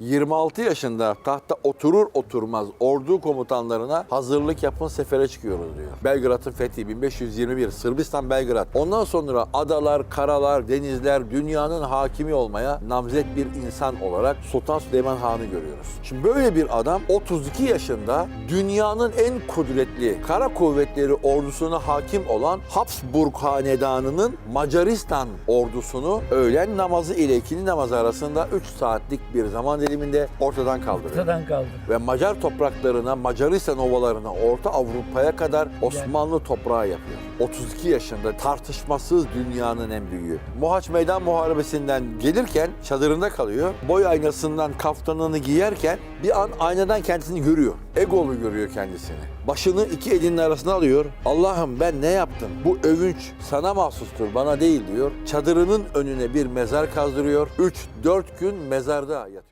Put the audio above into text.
26 yaşında tahta oturur oturmaz ordu komutanlarına hazırlık yapın sefere çıkıyoruz diyor. Belgrad'ın fethi 1521 Sırbistan Belgrad. Ondan sonra adalar, karalar, denizler dünyanın hakimi olmaya namzet bir insan olarak Sultan Süleyman Han'ı görüyoruz. Şimdi böyle bir adam 32 yaşında dünyanın en kudretli kara kuvvetleri ordusuna hakim olan Habsburg Hanedanı'nın Macaristan ordusunu öğlen namazı ile ikindi namazı arasında 3 saatlik bir zaman diliminde ortadan kaldırıyor. Ortadan kaldı. Ve Macar topraklarına, Macaristan ovalarına, Orta Avrupa'ya kadar Osmanlı toprağı yapıyor. 32 yaşında tartışmasız dünyanın en büyüğü. Mohaç Meydan Muharebesi'nden gelirken çadırında kalıyor. Boy aynasından kaftanını giyerken bir an aynadan kendisini görüyor. Egolu görüyor kendisini. Başını iki elinin arasına alıyor. Allah'ım ben ne yaptım? Bu övünç sana mahsustur, bana değil diyor. Çadırının önüne bir mezar kazdırıyor. 3-4 gün mezarda yatıyor.